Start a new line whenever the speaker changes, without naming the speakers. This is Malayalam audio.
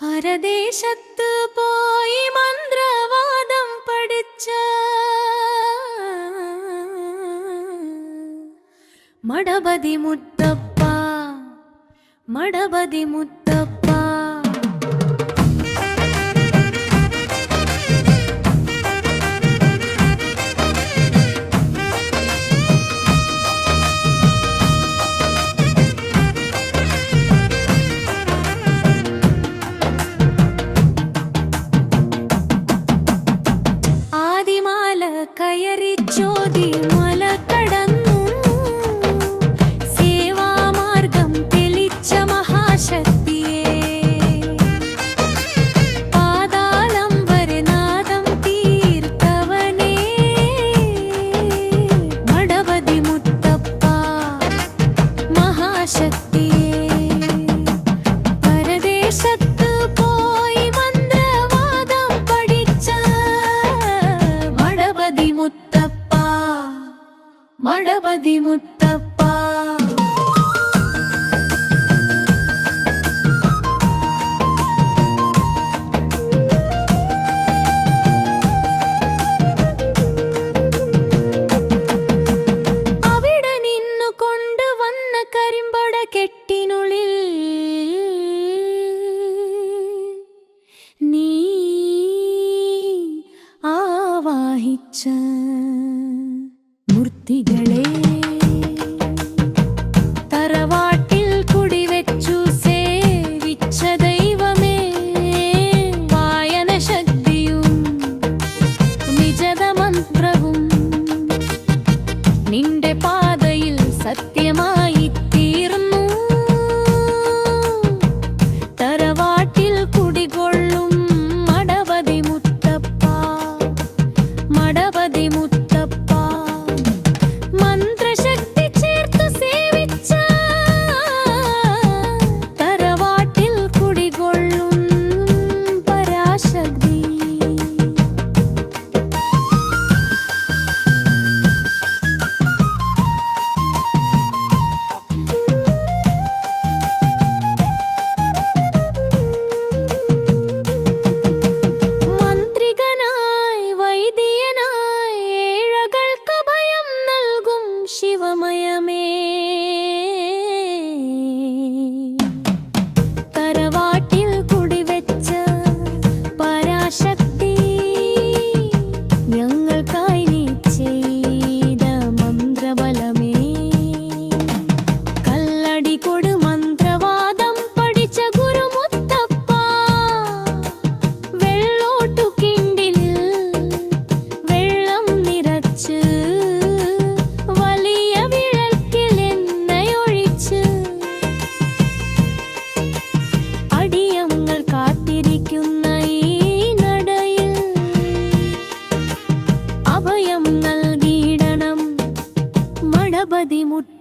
പരദേശത്ത് പോയി മന്ത്രവാദം പഠിച്ച മടബതി മുത്തപ്പ മടബതി മുത്തപ്പ ആദിമാല മടവതി മുത്തപ്പ. അവിടെ നിന്നു കൊണ്ടുവന്ന കരിമ്പട കെട്ടിനുള്ളിൽ നീ ആവാഹിച്ച അതിഥികളെ തറവാട്ടിൽ കുടിവെച്ചു സേവിച്ച ദൈവമേ വായന ശക്തിയും വിജത മന്ത്രവും നിന്റെ പാതയിൽ സത്യമാ അഭയം നൽകിയിടണം മണപതി മുട്ട